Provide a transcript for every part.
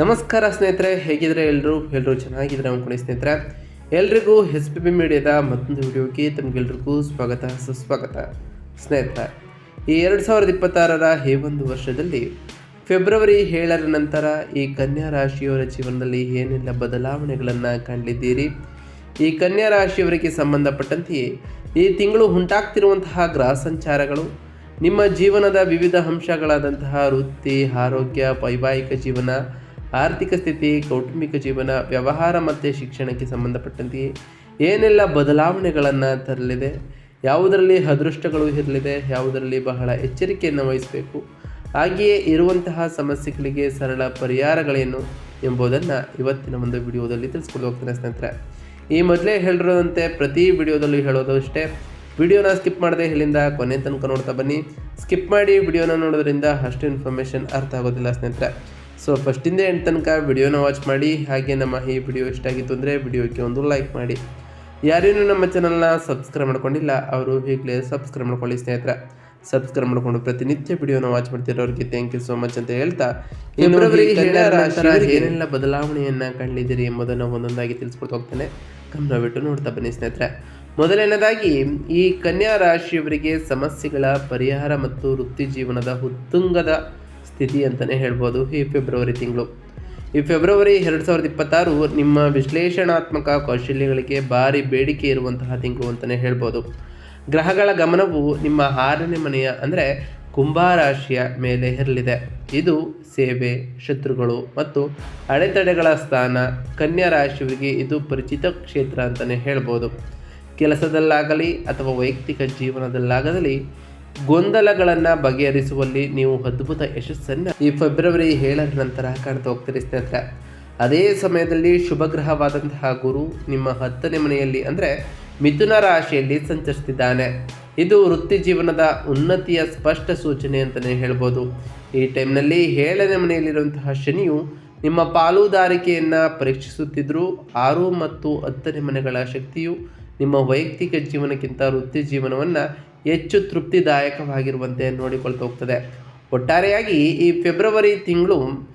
ನಮಸ್ಕಾರ ಸ್ನೇಹಿತರೆ ಹೇಗಿದ್ರೆ ಎಲ್ಲರೂ ಎಲ್ಲರೂ ಚೆನ್ನಾಗಿದ್ರೆ ಅಂದ್ಕೊಂಡು ಸ್ನೇಹಿತರೆ? ಎಲ್ರಿಗೂ ಎಸ್ ಪಿ ಬಿ ಮೀಡಿಯಾದ ಮತ್ತೊಂದು ವಿಡಿಯೋಗೆ ತಮಗೆಲ್ರಿಗೂ ಸ್ವಾಗತ, ಸುಸ್ವಾಗತ. ಸ್ನೇಹಿತರೆ, ಈ ಎರಡು ಸಾವಿರದ ಇಪ್ಪತ್ತಾರರ ಈ ಒಂದು ವರ್ಷದಲ್ಲಿ ಫೆಬ್ರವರಿ ಏಳರ ನಂತರ ಈ ಕನ್ಯಾ ರಾಶಿಯವರ ಜೀವನದಲ್ಲಿ ಏನೆಲ್ಲ ಬದಲಾವಣೆಗಳನ್ನು ಕಂಡಿದ್ದೀರಿ? ಈ ಕನ್ಯಾ ರಾಶಿಯವರಿಗೆ ಸಂಬಂಧಪಟ್ಟಂತೆಯೇ ಈ ತಿಂಗಳು ಉಂಟಾಗ್ತಿರುವಂತಹ ಗ್ರಹ ಸಂಚಾರಗಳು ನಿಮ್ಮ ಜೀವನದ ವಿವಿಧ ಅಂಶಗಳಾದಂತಹ ವೃತ್ತಿ, ಆರೋಗ್ಯ, ವೈವಾಹಿಕ ಜೀವನ ಆರ್ಥಿಕ ಸ್ಥಿತಿ, ಕೌಟುಂಬಿಕ ಜೀವನ, ವ್ಯವಹಾರ ಮತ್ತು ಶಿಕ್ಷಣಕ್ಕೆ ಸಂಬಂಧಪಟ್ಟಂತೆಯೇ ಏನೆಲ್ಲ ಬದಲಾವಣೆಗಳನ್ನು ತರಲಿದೆ? ಯಾವುದರಲ್ಲಿ ಅದೃಷ್ಟಗಳು ಇರಲಿದೆ? ಯಾವುದರಲ್ಲಿ ಬಹಳ ಎಚ್ಚರಿಕೆಯನ್ನು ವಹಿಸಬೇಕು? ಹಾಗೆಯೇ ಇರುವಂತಹ ಸಮಸ್ಯೆಗಳಿಗೆ ಸರಳ ಪರಿಹಾರಗಳೇನು ಎಂಬುದನ್ನು ಇವತ್ತಿನ ಒಂದು ವಿಡಿಯೋದಲ್ಲಿ ತಿಳಿಸ್ಕೊಂಡು ಹೋಗ್ತೇನೆ ಸ್ನೇಹಿತರೆ. ಈ ಮೊದಲೇ ಹೇಳಿರೋದಂತೆ ಪ್ರತಿ ವಿಡಿಯೋದಲ್ಲೂ ಹೇಳೋದು ಅಷ್ಟೇ ವಿಡಿಯೋನ ಸ್ಕಿಪ್ ಮಾಡದೆ ಇಲ್ಲಿಂದ ಕೊನೆ ತನಕ ನೋಡ್ತಾ ಬನ್ನಿ. ಸ್ಕಿಪ್ ಮಾಡಿ ವಿಡಿಯೋನ ನೋಡೋದ್ರಿಂದ ಅಷ್ಟು ಇನ್ಫಾರ್ಮೇಷನ್ ಅರ್ಥ ಆಗೋದಿಲ್ಲ ಸ್ನೇಹಿತರೆ. ಸೊ ಫಸ್ಟಿಂದ ಎಂಟು ತನಕ ವಿಡಿಯೋನ ವಾಚ್ ಮಾಡಿ ಹಾಗೆ ನಮ್ಮ ಈ ವಿಡಿಯೋ ಇಷ್ಟ ಆಗಿತ್ತು ಅಂದರೆ ವಿಡಿಯೋಕ್ಕೆ ಒಂದು ಲೈಕ್ ಮಾಡಿ. ಯಾರೇನು ನಮ್ಮ ಚಾನಲ್ನ ಸಬ್ಸ್ಕ್ರೈಬ್ ಮಾಡ್ಕೊಂಡಿಲ್ಲ ಅವರು ಈಗಲೇ ಸಬ್ಸ್ಕ್ರೈಬ್ ಮಾಡ್ಕೊಳ್ಳಿ ಸ್ನೇಹಿತರ. ಸಬ್ಸ್ಕ್ರೈಬ್ ಮಾಡ್ಕೊಂಡು ಪ್ರತಿನಿತ್ಯ ವಿಡಿಯೋನ ವಾಚ್ ಮಾಡ್ತಿರೋರಿಗೆ ಥ್ಯಾಂಕ್ ಯು ಸೋ ಮಚ್ ಅಂತ ಹೇಳ್ತಾ ಫೆಬ್ರವರಿ ಏನೆಲ್ಲ ಬದಲಾವಣೆಯನ್ನ ಕಂಡಿದ್ದೀರಿ ಎಂಬುದನ್ನು ಒಂದೊಂದಾಗಿ ತಿಳಿಸ್ಕೊಡ್ತಾ ಹೋಗ್ತೇನೆ. ಗಮನವಿಟ್ಟು ನೋಡ್ತಾ ಬನ್ನಿ ಸ್ನೇಹಿತರೆ. ಮೊದಲನೇದಾಗಿ ಈ ಕನ್ಯಾ ರಾಶಿಯವರಿಗೆ ಸಮಸ್ಯೆಗಳ ಪರಿಹಾರ ಮತ್ತು ವೃತ್ತಿ ಜೀವನದ ಉತ್ತುಂಗದ ಸ್ಥಿತಿ ಅಂತಲೇ ಹೇಳ್ಬೋದು ಈ ಫೆಬ್ರವರಿ ತಿಂಗಳು. ಈ ಫೆಬ್ರವರಿ ಎರಡು ಸಾವಿರದ ಇಪ್ಪತ್ತಾರು ನಿಮ್ಮ ವಿಶ್ಲೇಷಣಾತ್ಮಕ ಕೌಶಲ್ಯಗಳಿಗೆ ಭಾರಿ ಬೇಡಿಕೆ ಇರುವಂತಹ ತಿಂಗಳು ಅಂತಲೇ ಹೇಳ್ಬೋದು. ಗ್ರಹಗಳ ಗಮನವು ನಿಮ್ಮ ಆರನೇ ಮನೆಯ ಅಂದರೆ ಕುಂಭರಾಶಿಯ ಮೇಲೆ ಇರಲಿದೆ ಇದು ಸೇವೆ, ಶತ್ರುಗಳು ಮತ್ತು ಅಡೆತಡೆಗಳ ಸ್ಥಾನ, ಕನ್ಯಾ ರಾಶಿಯವರಿಗೆ ಇದು ಪರಿಚಿತ ಕ್ಷೇತ್ರ ಅಂತಲೇ ಹೇಳ್ಬೋದು. ಕೆಲಸದಲ್ಲಾಗಲಿ ಅಥವಾ ವೈಯಕ್ತಿಕ ಜೀವನದಲ್ಲಾಗಲಿ ಗೊಂದಲಗಳನ್ನು ಬಗೆಹರಿಸುವಲ್ಲಿ ನೀವು ಅದ್ಭುತ ಯಶಸ್ಸನ್ನು ಈ ಫೆಬ್ರವರಿ ಏಳರ ನಂತರ ಕಾಣ್ತಾ ಹೋಗ್ತೀರಿ ಸ್ನೇಹಿತರೆ. ಅದೇ ಸಮಯದಲ್ಲಿ ಶುಭಗ್ರಹವಾದಂತಹ ಗುರು ನಿಮ್ಮ ಹತ್ತನೇ ಮನೆಯಲ್ಲಿ ಅಂದರೆ ಮಿಥುನ ರಾಶಿಯಲ್ಲಿ ಸಂಚರಿಸ್ತಿದ್ದಾನೆ. ಇದು ವೃತ್ತಿ ಜೀವನದ ಉನ್ನತಿಯ ಸ್ಪಷ್ಟ ಸೂಚನೆ ಅಂತಲೇ ಹೇಳ್ಬೋದು. ಈ ಟೈಮ್ನಲ್ಲಿ ಏಳನೇ ಮನೆಯಲ್ಲಿರುವಂತಹ ಶನಿಯು ನಿಮ್ಮ ಪಾಲುದಾರಿಕೆಯನ್ನು ಪರೀಕ್ಷಿಸುತ್ತಿದ್ದರು ಆರು ಮತ್ತು ಹತ್ತನೇ ಮನೆಗಳ ಶಕ್ತಿಯು ನಿಮ್ಮ ವೈಯಕ್ತಿಕ ಜೀವನಕ್ಕಿಂತ ವೃತ್ತಿ ಜೀವನವನ್ನು ಹೆಚ್ಚು ತೃಪ್ತಿದಾಯಕವಾಗಿರುವಂತೆ ನೋಡಿಕೊಳ್ತಾ ಹೋಗ್ತದೆ. ಒಟ್ಟಾರೆಯಾಗಿ ಈ ಫೆಬ್ರವರಿ ತಿಂಗಳು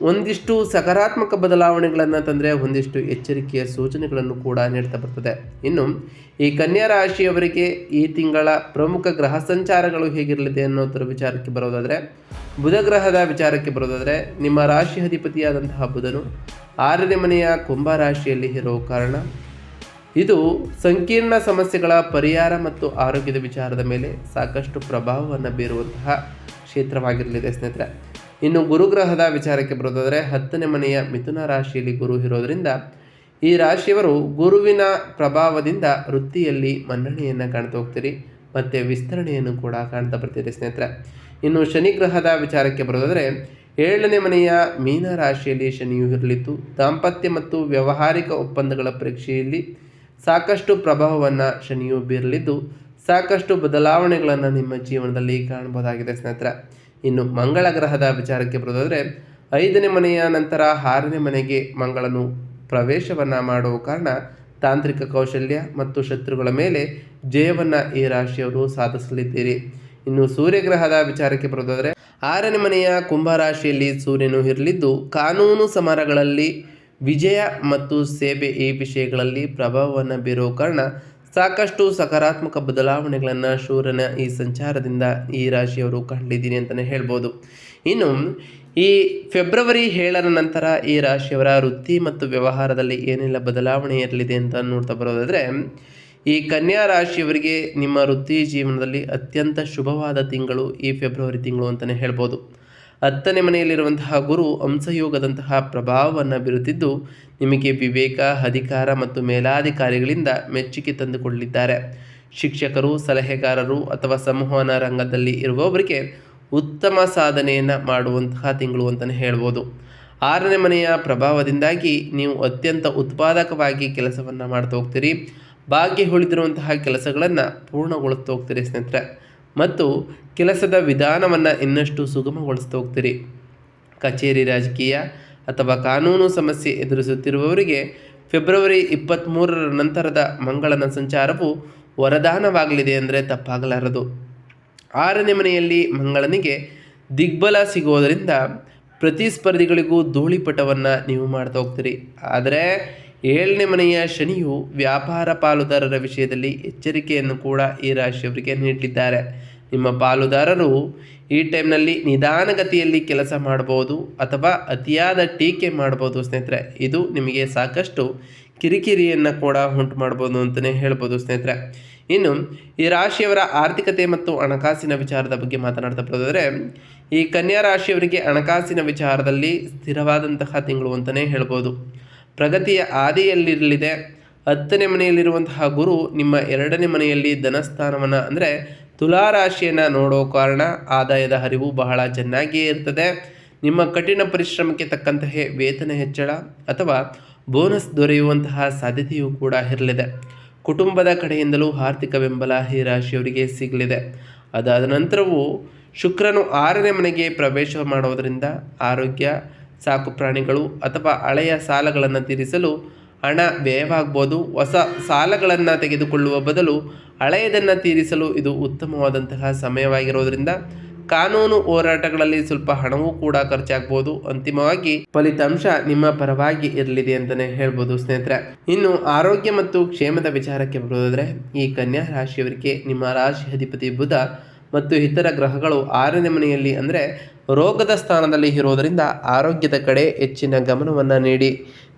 ಒಂದಿಷ್ಟು ಸಕಾರಾತ್ಮಕ ಬದಲಾವಣೆಗಳನ್ನು ತಂದರೆ ಒಂದಿಷ್ಟು ಎಚ್ಚರಿಕೆಯ ಸೂಚನೆಗಳನ್ನು ಕೂಡ ನೀಡ್ತಾ ಬರ್ತದೆ. ಇನ್ನು ಈ ಕನ್ಯಾ ರಾಶಿಯವರಿಗೆ ಈ ತಿಂಗಳ ಪ್ರಮುಖ ಗ್ರಹ ಸಂಚಾರಗಳು ಹೇಗಿರಲಿದೆ ಅನ್ನೋದರ ವಿಚಾರಕ್ಕೆ ಬರೋದಾದರೆ, ಬುಧ ಗ್ರಹದ ವಿಚಾರಕ್ಕೆ ಬರೋದಾದರೆ, ನಿಮ್ಮ ರಾಶಿ ಅಧಿಪತಿಯಾದಂತಹ ಬುಧನು ಆರನೇ ಮನೆಯ ಕುಂಭ ರಾಶಿಯಲ್ಲಿ ಇರೋ ಕಾರಣ ಇದು ಸಂಕೀರ್ಣ ಸಮಸ್ಯೆಗಳ ಪರಿಹಾರ ಮತ್ತು ಆರೋಗ್ಯದ ವಿಚಾರದ ಮೇಲೆ ಸಾಕಷ್ಟು ಪ್ರಭಾವವನ್ನು ಬೀರುವಂತಹ ಕ್ಷೇತ್ರವಾಗಿರಲಿದೆ ಸ್ನೇಹಿತರೆ. ಇನ್ನು ಗುರುಗ್ರಹದ ವಿಚಾರಕ್ಕೆ ಬರೋದಾದರೆ ಹತ್ತನೇ ಮನೆಯ ಮಿಥುನ ರಾಶಿಯಲ್ಲಿ ಗುರು ಇರೋದರಿಂದ ಈ ರಾಶಿಯವರು ಗುರುವಿನ ಪ್ರಭಾವದಿಂದ ವೃತ್ತಿಯಲ್ಲಿ ಮನ್ನಣೆಯನ್ನು ಕಾಣ್ತಾ ಹೋಗ್ತೀರಿ, ಮತ್ತು ವಿಸ್ತರಣೆಯನ್ನು ಕೂಡ ಕಾಣ್ತಾ ಬರ್ತೀರಿ ಸ್ನೇಹಿತರೆ. ಇನ್ನು ಶನಿ ಗ್ರಹದ ವಿಚಾರಕ್ಕೆ ಬರೋದಾದರೆ ಏಳನೇ ಮನೆಯ ಮೀನ ರಾಶಿಯಲ್ಲಿ ಶನಿಯು ಇರಲಿದ್ದು, ದಾಂಪತ್ಯ ಮತ್ತು ವ್ಯಾವಹಾರಿಕ ಒಪ್ಪಂದಗಳ ಪರೀಕ್ಷೆಯಲ್ಲಿ ಸಾಕಷ್ಟು ಪ್ರಭಾವವನ್ನು ಶನಿಯು ಬೀರಲಿದ್ದು ಸಾಕಷ್ಟು ಬದಲಾವಣೆಗಳನ್ನು ನಿಮ್ಮ ಜೀವನದಲ್ಲಿ ಕಾಣಬಹುದಾಗಿದೆ ಸ್ನೇಹಿತರೆ. ಇನ್ನು ಮಂಗಳ ಗ್ರಹದ ವಿಚಾರಕ್ಕೆ ಬರೋದಾದರೆ, ಐದನೇ ಮನೆಯ ನಂತರ ಆರನೇ ಮನೆಗೆ ಮಂಗಳನು ಪ್ರವೇಶವನ್ನು ಮಾಡುವ ಕಾರಣ ತಾಂತ್ರಿಕ ಕೌಶಲ್ಯ ಮತ್ತು ಶತ್ರುಗಳ ಮೇಲೆ ಜಯವನ್ನು ಈ ರಾಶಿಯವರು ಸಾಧಿಸಲಿದ್ದೀರಿ. ಇನ್ನು ಸೂರ್ಯಗ್ರಹದ ವಿಚಾರಕ್ಕೆ ಬರೋದಾದರೆ, ಆರನೇ ಮನೆಯ ಕುಂಭ ರಾಶಿಯಲ್ಲಿ ಸೂರ್ಯನು ಇರಲಿದ್ದು ಕಾನೂನು ಸಮರಗಳಲ್ಲಿ ವಿಜಯ ಮತ್ತು ಸೇವೆ ಈ ವಿಷಯಗಳಲ್ಲಿ ಪ್ರಭಾವವನ್ನು ಬೀರುವ ಕಾರಣ ಸಾಕಷ್ಟು ಸಕಾರಾತ್ಮಕ ಬದಲಾವಣೆಗಳನ್ನು ಶೂರನ ಈ ಸಂಚಾರದಿಂದ ಈ ರಾಶಿಯವರು ಕಂಡಿದ್ದೀನಿ ಅಂತಲೇ ಹೇಳ್ಬೋದು. ಇನ್ನು ಈ ಫೆಬ್ರವರಿ ಏಳರ ನಂತರ ಈ ರಾಶಿಯವರ ವೃತ್ತಿ ಮತ್ತು ವ್ಯವಹಾರದಲ್ಲಿ ಏನೆಲ್ಲ ಬದಲಾವಣೆ ಇರಲಿದೆ ಅಂತ ನೋಡ್ತಾ ಬರೋದಾದರೆ, ಈ ಕನ್ಯಾ ರಾಶಿಯವರಿಗೆ ನಿಮ್ಮ ವೃತ್ತಿ ಜೀವನದಲ್ಲಿ ಅತ್ಯಂತ ಶುಭವಾದ ತಿಂಗಳು ಈ ಫೆಬ್ರವರಿ ತಿಂಗಳು ಅಂತಲೇ ಹೇಳ್ಬೋದು. ಹತ್ತನೇ ಮನೆಯಲ್ಲಿರುವಂತಹ ಗುರು ಹಂಸಯೋಗದಂತಹ ಪ್ರಭಾವವನ್ನು ಬೀರುತ್ತಿದ್ದು, ನಿಮಗೆ ವಿವೇಕ, ಅಧಿಕಾರ ಮತ್ತು ಮೇಲಾಧಿಕಾರಿಗಳಿಂದ ಮೆಚ್ಚುಗೆ ತಂದುಕೊಳ್ಳಿದ್ದಾರೆ ಶಿಕ್ಷಕರು, ಸಲಹೆಗಾರರು ಅಥವಾ ಸಂವಹನ ರಂಗದಲ್ಲಿ ಇರುವವರಿಗೆ ಉತ್ತಮ ಸಾಧನೆಯನ್ನು ಮಾಡುವಂತಹ ತಿಂಗಳು ಅಂತಲೇ ಹೇಳ್ಬೋದು. ಆರನೇ ಮನೆಯ ಪ್ರಭಾವದಿಂದಾಗಿ ನೀವು ಅತ್ಯಂತ ಉತ್ಪಾದಕವಾಗಿ ಕೆಲಸವನ್ನು ಮಾಡ್ತಾ ಹೋಗ್ತೀರಿ. ಭಾಗ್ಯ ಉಳಿದಿರುವಂತಹ ಕೆಲಸಗಳನ್ನು ಪೂರ್ಣಗೊಳಿಸ್ತಾ ಹೋಗ್ತೀರಿ ಸ್ನೇಹಿತರೆ. ಮತ್ತು ಕೆಲಸದ ವಿಧಾನವನ್ನು ಇನ್ನಷ್ಟು ಸುಗಮಗೊಳಿಸ್ತಾ ಹೋಗ್ತೀರಿ ಕಚೇರಿ ರಾಜಕೀಯ ಅಥವಾ ಕಾನೂನು ಸಮಸ್ಯೆ ಎದುರಿಸುತ್ತಿರುವವರಿಗೆ ಫೆಬ್ರವರಿ ಇಪ್ಪತ್ತ್ಮೂರರ ನಂತರದ ಮಂಗಳನ ಸಂಚಾರವು ವರದಾನವಾಗಲಿದೆ ಅಂದರೆ ತಪ್ಪಾಗಲಾರದು. ಆರನೇ ಮನೆಯಲ್ಲಿ ಮಂಗಳನಿಗೆ ದಿಗ್ಬಲ ಸಿಗೋದರಿಂದ ಪ್ರತಿಸ್ಪರ್ಧಿಗಳಿಗೂ ಧೂಳಿಪಟವನ್ನು ನೀವು ಮಾಡ್ತಾ ಹೋಗ್ತೀರಿ ಆದರೆ ಏಳನೇ ಮನೆಯ ಶನಿಯು ವ್ಯಾಪಾರ ಪಾಲುದಾರರ ವಿಷಯದಲ್ಲಿ ಎಚ್ಚರಿಕೆಯನ್ನು ಕೂಡ ಈ ರಾಶಿಯವರಿಗೆ ನೀಡಿದ್ದಾರೆ ನಿಮ್ಮ ಪಾಲುದಾರರು ಈ ಟೈಮ್ನಲ್ಲಿ ನಿಧಾನಗತಿಯಲ್ಲಿ ಕೆಲಸ ಮಾಡಬಹುದು ಅಥವಾ ಅತಿಯಾದ ಟೀಕೆ ಮಾಡ್ಬೋದು ಸ್ನೇಹಿತರೆ. ಇದು ನಿಮಗೆ ಸಾಕಷ್ಟು ಕಿರಿಕಿರಿಯನ್ನು ಕೂಡ ಉಂಟು ಮಾಡ್ಬೋದು ಅಂತಲೇ ಹೇಳ್ಬೋದು ಸ್ನೇಹಿತರೆ. ಇನ್ನು ಈ ರಾಶಿಯವರ ಆರ್ಥಿಕತೆ ಮತ್ತು ಹಣಕಾಸಿನ ವಿಚಾರದ ಬಗ್ಗೆ ಮಾತನಾಡ್ತಾ ಬರೋದಾದರೆ, ಈ ಕನ್ಯಾ ರಾಶಿಯವರಿಗೆ ಹಣಕಾಸಿನ ವಿಚಾರದಲ್ಲಿ ಸ್ಥಿರವಾದಂತಹ ತಿಂಗಳು ಅಂತಲೇ ಹೇಳ್ಬೋದು. ಪ್ರಗತಿಯ ಆದಿಯಲ್ಲಿರಲಿದೆ. ಹತ್ತನೇ ಮನೆಯಲ್ಲಿರುವಂತಹ ಗುರು ನಿಮ್ಮ ಎರಡನೇ ಮನೆಯಲ್ಲಿ ಧನಸ್ಥಾನವನ್ನು ಅಂದರೆ ತುಲಾ ರಾಶಿಯನ್ನು ನೋಡೋ ಕಾರಣ ಆದಾಯದ ಹರಿವು ಬಹಳ ಚೆನ್ನಾಗಿಯೇ ಇರ್ತದೆ. ನಿಮ್ಮ ಕಠಿಣ ಪರಿಶ್ರಮಕ್ಕೆ ತಕ್ಕಂತಹ ವೇತನ ಹೆಚ್ಚಳ ಅಥವಾ ಬೋನಸ್ ದೊರೆಯುವಂತಹ ಸಾಧ್ಯತೆಯೂ ಕೂಡ ಇರಲಿದೆ. ಕುಟುಂಬದ ಕಡೆಯಿಂದಲೂ ಆರ್ಥಿಕ ಬೆಂಬಲ ಈ ರಾಶಿಯವರಿಗೆ ಸಿಗಲಿದೆ. ಅದಾದ ನಂತರವೂ ಶುಕ್ರನು ಆರನೇ ಮನೆಗೆ ಪ್ರವೇಶ ಮಾಡುವುದರಿಂದ ಆರೋಗ್ಯ ಸಾಕು ಪ್ರಾಣಿಗಳು ಅಥವಾ ಹಳೆಯ ಸಾಲಗಳನ್ನು ತೀರಿಸಲು ಹಣ ವ್ಯಯವಾಗ್ಬೋದು. ಹೊಸ ಸಾಲಗಳನ್ನು ತೆಗೆದುಕೊಳ್ಳುವ ಬದಲು ಹಳೆಯದನ್ನು ತೀರಿಸಲು ಇದು ಉತ್ತಮವಾದಂತಹ ಸಮಯವಾಗಿರೋದ್ರಿಂದ ಕಾನೂನು ಹೋರಾಟಗಳಲ್ಲಿ ಸ್ವಲ್ಪ ಹಣವೂ ಕೂಡ ಖರ್ಚಾಗ್ಬೋದು. ಅಂತಿಮವಾಗಿ ಫಲಿತಾಂಶ ನಿಮ್ಮ ಪರವಾಗಿ ಇರಲಿದೆ ಅಂತಲೇ ಹೇಳ್ಬೋದು ಸ್ನೇಹಿತರೆ. ಇನ್ನು ಆರೋಗ್ಯ ಮತ್ತು ಕ್ಷೇಮದ ವಿಚಾರಕ್ಕೆ ಬರೋದಾದರೆ ಈ ಕನ್ಯಾ ರಾಶಿಯವರಿಗೆ ನಿಮ್ಮ ರಾಶಿ ಅಧಿಪತಿ ಬುಧ ಮತ್ತು ಇತರ ಗ್ರಹಗಳು ಆರನೇ ಮನೆಯಲ್ಲಿ ಅಂದರೆ ರೋಗದ ಸ್ಥಾನದಲ್ಲಿ ಇರೋದರಿಂದ ಆರೋಗ್ಯದ ಕಡೆ ಹೆಚ್ಚಿನ ಗಮನವನ್ನು ನೀಡಿ.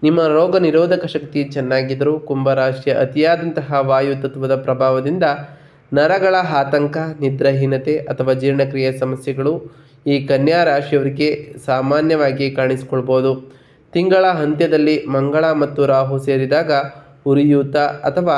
ನಿಮ್ಮ ರೋಗ ನಿರೋಧಕ ಶಕ್ತಿ ಚೆನ್ನಾಗಿದ್ದರೂ ಕುಂಭರಾಶಿಯ ಅತಿಯಾದಂತಹ ವಾಯು ತತ್ವದ ಪ್ರಭಾವದಿಂದ ನರಗಳ ಆತಂಕ, ನಿದ್ರಾಹೀನತೆ ಅಥವಾ ಜೀರ್ಣಕ್ರಿಯೆ ಸಮಸ್ಯೆಗಳು ಈ ಕನ್ಯಾ ರಾಶಿಯವರಿಗೆ ಸಾಮಾನ್ಯವಾಗಿ ಕಾಣಿಸಿಕೊಳ್ಬೋದು. ತಿಂಗಳ ಅಂತ್ಯದಲ್ಲಿ ಮಂಗಳ ಮತ್ತು ರಾಹು ಸೇರಿದಾಗ ಉರಿಯೂತ ಅಥವಾ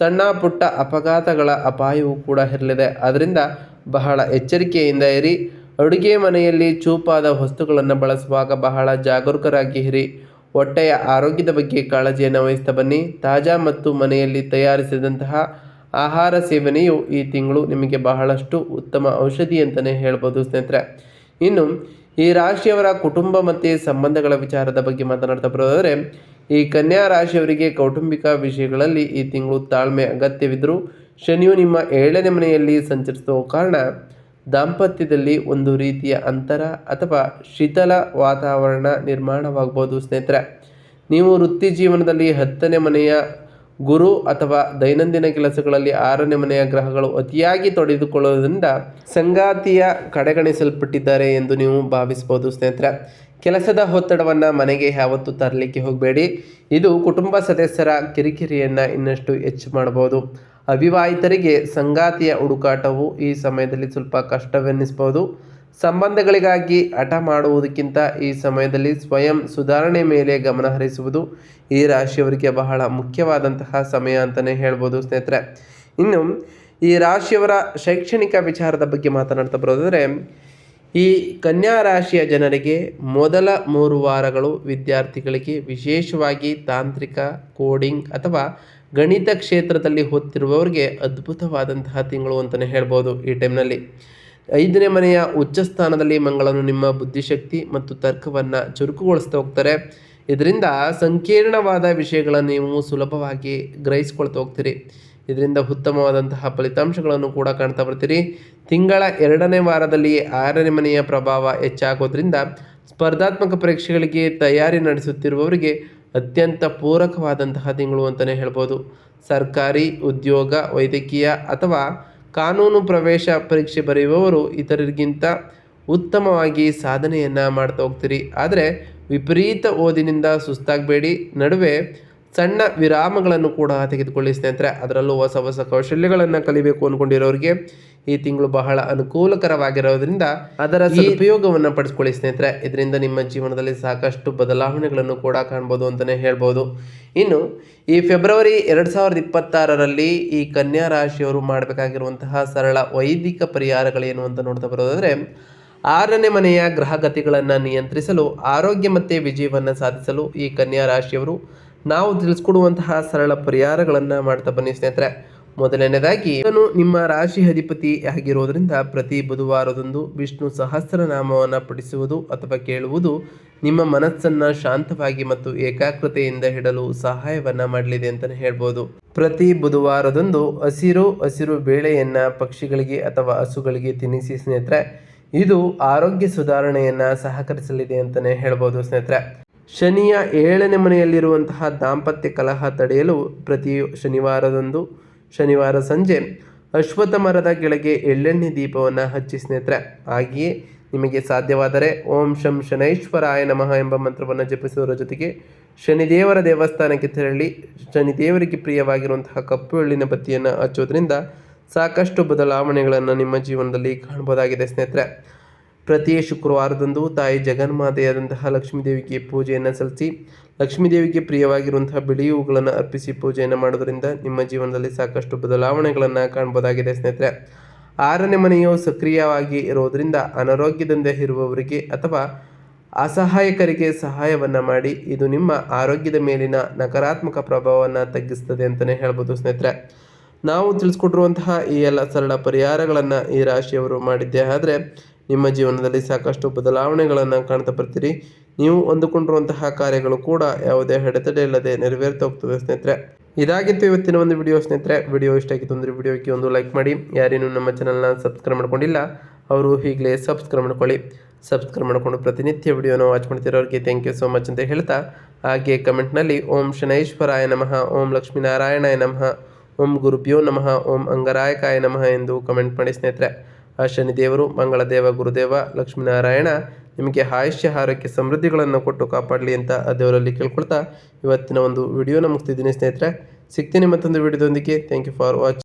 ಸಣ್ಣ ಪುಟ್ಟ ಅಪಘಾತಗಳ ಅಪಾಯವೂ ಕೂಡ ಇರಲಿದೆ. ಆದ್ದರಿಂದ ಬಹಳ ಎಚ್ಚರಿಕೆಯಿಂದ ಇರಿ. ಅಡುಗೆ ಮನೆಯಲ್ಲಿ ಚೂಪಾದ ವಸ್ತುಗಳನ್ನು ಬಳಸುವಾಗ ಬಹಳ ಜಾಗರೂಕರಾಗಿ ಇರಿ. ಹೊಟ್ಟೆಯ ಆರೋಗ್ಯದ ಬಗ್ಗೆ ಕಾಳಜಿಯನ್ನು ವಹಿಸ್ತಾ ಬನ್ನಿ. ತಾಜಾ ಮತ್ತು ಮನೆಯಲ್ಲಿ ತಯಾರಿಸಿದಂತಹ ಆಹಾರ ಸೇವನೆಯು ಈ ತಿಂಗಳು ನಿಮಗೆ ಬಹಳಷ್ಟು ಉತ್ತಮ ಔಷಧಿ ಅಂತಲೇ ಹೇಳ್ಬೋದು ಸ್ನೇಹಿತರೆ. ಇನ್ನು, ಈ ರಾಶಿಯವರ ಕುಟುಂಬ ಮತ್ತು ಸಂಬಂಧಗಳ ವಿಚಾರದ ಬಗ್ಗೆ ಮಾತನಾಡ್ತಾ ಬರೋದಾದರೆ, ಈ ಕನ್ಯಾ ರಾಶಿಯವರಿಗೆ ಕೌಟುಂಬಿಕ ವಿಷಯಗಳಲ್ಲಿ ಈ ತಿಂಗಳು ತಾಳ್ಮೆ ಅಗತ್ಯವಿದ್ದರೂ ಶನಿಯು ನಿಮ್ಮ ಏಳನೇ ಮನೆಯಲ್ಲಿ ಸಂಚರಿಸುವ ಕಾರಣ ದಾಂಪತ್ಯದಲ್ಲಿ ಒಂದು ರೀತಿಯ ಅಂತರ ಅಥವಾ ಶೀತಲ ವಾತಾವರಣ ನಿರ್ಮಾಣವಾಗ್ಬೋದು ಸ್ನೇಹಿತರೆ. ನೀವು ವೃತ್ತಿ ಜೀವನದಲ್ಲಿ ಹತ್ತನೇ ಮನೆಯ ಗುರು ಅಥವಾ ದೈನಂದಿನ ಕೆಲಸಗಳಲ್ಲಿ ಆರನೇ ಮನೆಯ ಗ್ರಹಗಳು ಅತಿಯಾಗಿ ತೊಡೆದುಕೊಳ್ಳುವುದರಿಂದ ಸಂಗಾತಿಯ ಕಡೆಗಣಿಸಲ್ಪಟ್ಟಿದ್ದಾರೆ ಎಂದು ನೀವು ಭಾವಿಸ್ಬೋದು ಸ್ನೇಹಿತರೆ. ಕೆಲಸದ ಒತ್ತಡವನ್ನು ಮನೆಗೆ ಯಾವತ್ತೂ ತರಲಿಕ್ಕೆ ಹೋಗಬೇಡಿ. ಇದು ಕುಟುಂಬ ಸದಸ್ಯರ ಕಿರಿಕಿರಿಯನ್ನು ಇನ್ನಷ್ಟು ಹೆಚ್ಚು ಮಾಡಬಹುದು. ಅವಿವಾಹಿತರಿಗೆ ಸಂಗಾತಿಯ ಹುಡುಕಾಟವು ಈ ಸಮಯದಲ್ಲಿ ಸ್ವಲ್ಪ ಕಷ್ಟವೆನ್ನಿಸಬಹುದು ಸಂಬಂಧಗಳಿಗಾಗಿ ಹಠ ಮಾಡುವುದಕ್ಕಿಂತ ಈ ಸಮಯದಲ್ಲಿ ಸ್ವಯಂ ಸುಧಾರಣೆ ಮೇಲೆ ಗಮನ ಹರಿಸುವುದು ಈ ರಾಶಿಯವರಿಗೆ ಬಹಳ ಮುಖ್ಯವಾದಂತಹ ಸಮಯ ಅಂತಲೇ ಹೇಳ್ಬೋದು ಸ್ನೇಹಿತರೆ. ಇನ್ನು ಈ ರಾಶಿಯವರ ಶೈಕ್ಷಣಿಕ ವಿಚಾರದ ಬಗ್ಗೆ ಮಾತನಾಡ್ತಾ ಬರೋದಾದರೆ, ಈ ಕನ್ಯಾ ರಾಶಿಯ ಜನರಿಗೆ ಮೊದಲ ಮೂರು ವಾರಗಳು ವಿದ್ಯಾರ್ಥಿಗಳಿಗೆ ವಿಶೇಷವಾಗಿ ತಾಂತ್ರಿಕ, ಕೋಡಿಂಗ್ ಅಥವಾ ಗಣಿತ ಕ್ಷೇತ್ರದಲ್ಲಿ ಹೊತ್ತಿರುವವರಿಗೆ ಅದ್ಭುತವಾದಂತಹ ತಿಂಗಳು ಅಂತಲೇ ಹೇಳ್ಬೋದು ಈ ಟೈಮ್ನಲ್ಲಿ. ಐದನೇ ಮನೆಯ ಉಚ್ಚ ಸ್ಥಾನದಲ್ಲಿ ಮಂಗಳನು ನಿಮ್ಮ ಬುದ್ಧಿಶಕ್ತಿ ಮತ್ತು ತರ್ಕವನ್ನು ಚುರುಕುಗೊಳಿಸ್ತಾ ಹೋಗ್ತಾರೆ. ಇದರಿಂದ ಸಂಕೀರ್ಣವಾದ ವಿಷಯಗಳನ್ನು ನೀವು ಸುಲಭವಾಗಿ ಗ್ರಹಿಸ್ಕೊಳ್ತಾ ಹೋಗ್ತೀರಿ. ಇದರಿಂದ ಉತ್ತಮವಾದಂತಹ ಫಲಿತಾಂಶಗಳನ್ನು ಕೂಡ ಕಾಣ್ತಾ ಬರ್ತೀರಿ. ತಿಂಗಳ ಎರಡನೇ ವಾರದಲ್ಲಿ ಆರನೇ ಮನೆಯ ಪ್ರಭಾವ ಹೆಚ್ಚಾಗೋದ್ರಿಂದ ಸ್ಪರ್ಧಾತ್ಮಕ ಪರೀಕ್ಷೆಗಳಿಗೆ ತಯಾರಿ ನಡೆಸುತ್ತಿರುವವರಿಗೆ ಅತ್ಯಂತ ಪೂರಕವಾದಂತಹ ತಿಂಗಳು ಅಂತಲೇ ಹೇಳ್ಬೋದು. ಸರ್ಕಾರಿ, ಉದ್ಯೋಗ, ವೈದ್ಯಕೀಯ ಅಥವಾ ಕಾನೂನು ಪ್ರವೇಶ ಪರೀಕ್ಷೆ ಬರೆಯುವವರು ಇತರರಿಗಿಂತ ಉತ್ತಮವಾಗಿ ಸಾಧನೆಯನ್ನು ಮಾಡ್ತಾ ಹೋಗ್ತೀರಿ. ಆದರೆ ವಿಪರೀತ ಓದಿನಿಂದ ಸುಸ್ತಾಗಬೇಡಿ. ನಡುವೆ ಸಣ್ಣ ವಿರಾಮಗಳನ್ನು ಕೂಡ ತೆಗೆದುಕೊಳ್ಳಿ ಸ್ನೇಹಿತರೆ. ಅದರಲ್ಲೂ ಹೊಸ ಹೊಸ ಕೌಶಲ್ಯಗಳನ್ನು ಕಲಿಬೇಕು ಅಂದ್ಕೊಂಡಿರೋರಿಗೆ ಈ ತಿಂಗಳು ಬಹಳ ಅನುಕೂಲಕರವಾಗಿರೋದ್ರಿಂದ ಅದರ ಉಪಯೋಗವನ್ನು ಪಡಿಸ್ಕೊಳ್ಳಿ ಸ್ನೇಹಿತರೆ. ಇದರಿಂದ ನಿಮ್ಮ ಜೀವನದಲ್ಲಿ ಸಾಕಷ್ಟು ಬದಲಾವಣೆಗಳನ್ನು ಕೂಡ ಕಾಣ್ಬೋದು ಅಂತಲೇ ಹೇಳ್ಬೋದು. ಇನ್ನು ಈ ಫೆಬ್ರವರಿ ಎರಡು ಸಾವಿರದ ಇಪ್ಪತ್ತಾರರಲ್ಲಿ ಈ ಕನ್ಯಾ ರಾಶಿಯವರು ಮಾಡಬೇಕಾಗಿರುವಂತಹ ಸರಳ ವೈದಿಕ ಪರಿಹಾರಗಳೇನು ಅಂತ ನೋಡ್ತಾ ಬರೋದಾದರೆ ಆರನೇ ಮನೆಯ ಗ್ರಹಗತಿಗಳನ್ನು ನಿಯಂತ್ರಿಸಲು ಆರೋಗ್ಯ ಮತ್ತು ವಿಜಯವನ್ನು ಸಾಧಿಸಲು ಈ ಕನ್ಯಾ ರಾಶಿಯವರು ನಾವು ತಿಳಿಸ್ಕೊಡುವಂತಹ ಸರಳ ಪರಿಹಾರಗಳನ್ನು ಮಾಡ್ತಾ ಬನ್ನಿ ಸ್ನೇಹಿತರೆ. ಮೊದಲನೇದಾಗಿ ಇದನ್ನು ನಿಮ್ಮ ರಾಶಿ ಅಧಿಪತಿ ಆಗಿರೋದ್ರಿಂದ ಪ್ರತಿ ಬುಧವಾರದಂದು ವಿಷ್ಣು ಸಹಸ್ರನಾಮವನ್ನು ಪಠಿಸುವುದು ಅಥವಾ ಕೇಳುವುದು ನಿಮ್ಮ ಮನಸ್ಸನ್ನು ಶಾಂತವಾಗಿ ಮತ್ತು ಏಕಾಗ್ರತೆಯಿಂದ ಹಿಡಲು ಸಹಾಯವನ್ನು ಮಾಡಲಿದೆ ಅಂತಲೇ ಹೇಳ್ಬೋದು. ಪ್ರತಿ ಬುಧವಾರದಂದು ಹಸಿರು ಹಸಿರು ಬೇಳೆಯನ್ನು ಪಕ್ಷಿಗಳಿಗೆ ಅಥವಾ ಹಸುಗಳಿಗೆ ತಿನ್ನಿಸಿ ಸ್ನೇಹಿತರೆ. ಇದು ಆರೋಗ್ಯ ಸುಧಾರಣೆಯನ್ನು ಸಹಕರಿಸಲಿದೆ ಅಂತಲೇ ಹೇಳ್ಬೋದು ಸ್ನೇಹಿತರೆ. ಶನಿಯ ಏಳನೇ ಮನೆಯಲ್ಲಿರುವಂತಹ ದಾಂಪತ್ಯ ಕಲಹ ತಡೆಯಲು ಪ್ರತಿ ಶನಿವಾರದಂದು ಶನಿವಾರ ಸಂಜೆ ಅಶ್ವತ್ಥ ಮರದ ಕೆಳಗೆ ಎಳ್ಳೆಣ್ಣೆ ದೀಪವನ್ನು ಹಚ್ಚಿ ಸ್ನೇಹಿತರೆ, ಹಾಗೆಯೇ ನಿಮಗೆ ಸಾಧ್ಯವಾದರೆ ಓಂ ಶಂ ಶನೈಶ್ವರಾಯ ನಮಃ ಎಂಬ ಮಂತ್ರವನ್ನು ಜಪಿಸುವುದರ ಜೊತೆಗೆ ಶನಿದೇವರ ದೇವಸ್ಥಾನಕ್ಕೆ ತೆರಳಿ ಶನಿದೇವರಿಗೆ ಪ್ರಿಯವಾಗಿರುವಂತಹ ಕಪ್ಪು ಎಳ್ಳಿನ ಬತ್ತಿಯನ್ನು ಹಚ್ಚೋದ್ರಿಂದ ಸಾಕಷ್ಟು ಬದಲಾವಣೆಗಳನ್ನು ನಿಮ್ಮ ಜೀವನದಲ್ಲಿ ಕಾಣಬಹುದಾಗಿದೆ ಸ್ನೇಹಿತರೆ. ಪ್ರತಿ ಶುಕ್ರವಾರದಂದು ತಾಯಿ ಜಗನ್ಮಾತೆಯಾದಂತಹ ಲಕ್ಷ್ಮೀದೇವಿಗೆ ಪೂಜೆಯನ್ನು ಸಲ್ಲಿಸಿ, ಲಕ್ಷ್ಮೀದೇವಿಗೆ ಪ್ರಿಯವಾಗಿರುವಂತಹ ಬಿಳಿ ಹೂಗಳನ್ನು ಅರ್ಪಿಸಿ ಪೂಜೆಯನ್ನು ಮಾಡೋದರಿಂದ ನಿಮ್ಮ ಜೀವನದಲ್ಲಿ ಸಾಕಷ್ಟು ಬದಲಾವಣೆಗಳನ್ನು ಕಾಣಬಹುದಾಗಿದೆ ಸ್ನೇಹಿತರೆ. ಆರನೇ ಮನೆಯು ಸಕ್ರಿಯವಾಗಿ ಇರೋದರಿಂದ ಅನಾರೋಗ್ಯದಿಂದ ಇರುವವರಿಗೆ ಅಥವಾ ಅಸಹಾಯಕರಿಗೆ ಸಹಾಯವನ್ನು ಮಾಡಿ, ಇದು ನಿಮ್ಮ ಆರೋಗ್ಯದ ಮೇಲಿನ ನಕಾರಾತ್ಮಕ ಪ್ರಭಾವವನ್ನು ತಗ್ಗಿಸ್ತದೆ ಅಂತಲೇ ಹೇಳ್ಬೋದು ಸ್ನೇಹಿತರೆ. ನಾವು ತಿಳಿಸ್ಕೊಟ್ಟಿರುವಂತಹ ಈ ಎಲ್ಲ ಸರಳ ಪರಿಹಾರಗಳನ್ನು ಈ ರಾಶಿಯವರು ಮಾಡಿದ್ದೆ ಆದರೆ ನಿಮ್ಮ ಜೀವನದಲ್ಲಿ ಸಾಕಷ್ಟು ಬದಲಾವಣೆಗಳನ್ನು ಕಾಣ್ತಾ ಬರ್ತೀರಿ. ನೀವು ಅಂದುಕೊಂಡಿರುವಂತಹ ಕಾರ್ಯಗಳು ಕೂಡ ಯಾವುದೇ ಅಡೆತಡೆ ಇಲ್ಲದೆ ನೆರವೇರ್ತಾ ಹೋಗ್ತದೆ ಸ್ನೇಹಿತರೆ. ಇದಾಗಿತ್ತು ಇವತ್ತಿನ ಒಂದು ವಿಡಿಯೋ ಸ್ನೇಹಿತರೆ. ವಿಡಿಯೋ ಇಷ್ಟ ಆಗಿತ್ತು ಅಂದರೆ ವಿಡಿಯೋಕ್ಕೆ ಒಂದು ಲೈಕ್ ಮಾಡಿ. ಯಾರೇನು ನಮ್ಮ ಚಾನಲ್ನ ಸಬ್ಸ್ಕ್ರೈಬ್ ಮಾಡ್ಕೊಂಡಿಲ್ಲ, ಅವರು ಈಗಲೇ ಸಬ್ಸ್ಕ್ರೈಬ್ ಮಾಡ್ಕೊಳ್ಳಿ. ಸಬ್ಸ್ಕ್ರೈಬ್ ಮಾಡಿಕೊಂಡು ಪ್ರತಿನಿತ್ಯ ವಿಡಿಯೋನ ವಾಚ್ ಮಾಡ್ತಿರೋರಿಗೆ ಥ್ಯಾಂಕ್ ಯು ಸೋ ಮಚ್ ಅಂತ ಹೇಳ್ತಾ, ಹಾಗೆ ಕಮೆಂಟ್ನಲ್ಲಿ ಓಂ ಶನೈಶ್ವರಾಯ ನಮಃ, ಓಂ ಲಕ್ಷ್ಮೀನಾರಾಯಣಾಯ ನಮಃ, ಓಂ ಗುರುಭ್ಯೋ ನಮಃ, ಓಂ ಅಂಗರಾಯಕಾಯ ನಮಃ ಎಂದು ಕಮೆಂಟ್ ಮಾಡಿ ಸ್ನೇಹಿತರೆ. ಆ ಶನಿದೇವರು ಮಂಗಳದೇವ ಗುರುದೇವ, ಲಕ್ಷ್ಮೀನಾರಾಯಣ ನಿಮಗೆ ಆಯುಷ್ಯ, ಆರೋಗ್ಯ, ಸಮೃದ್ಧಿಗಳನ್ನು ಕೊಟ್ಟು ಕಾಪಾಡಲಿ ಅಂತ ಆ ದೇವರಲ್ಲಿ ಕೇಳ್ಕೊಳ್ತಾ ಇವತ್ತಿನ ಒಂದು ವಿಡಿಯೋನ ಮುಗಿಸ್ತಿದ್ದೀನಿ ಸ್ನೇಹಿತರೆ. ಸಿಗ್ತೀನಿ ಮತ್ತೊಂದು ವಿಡಿಯೋದೊಂದಿಗೆ. Thank you for watch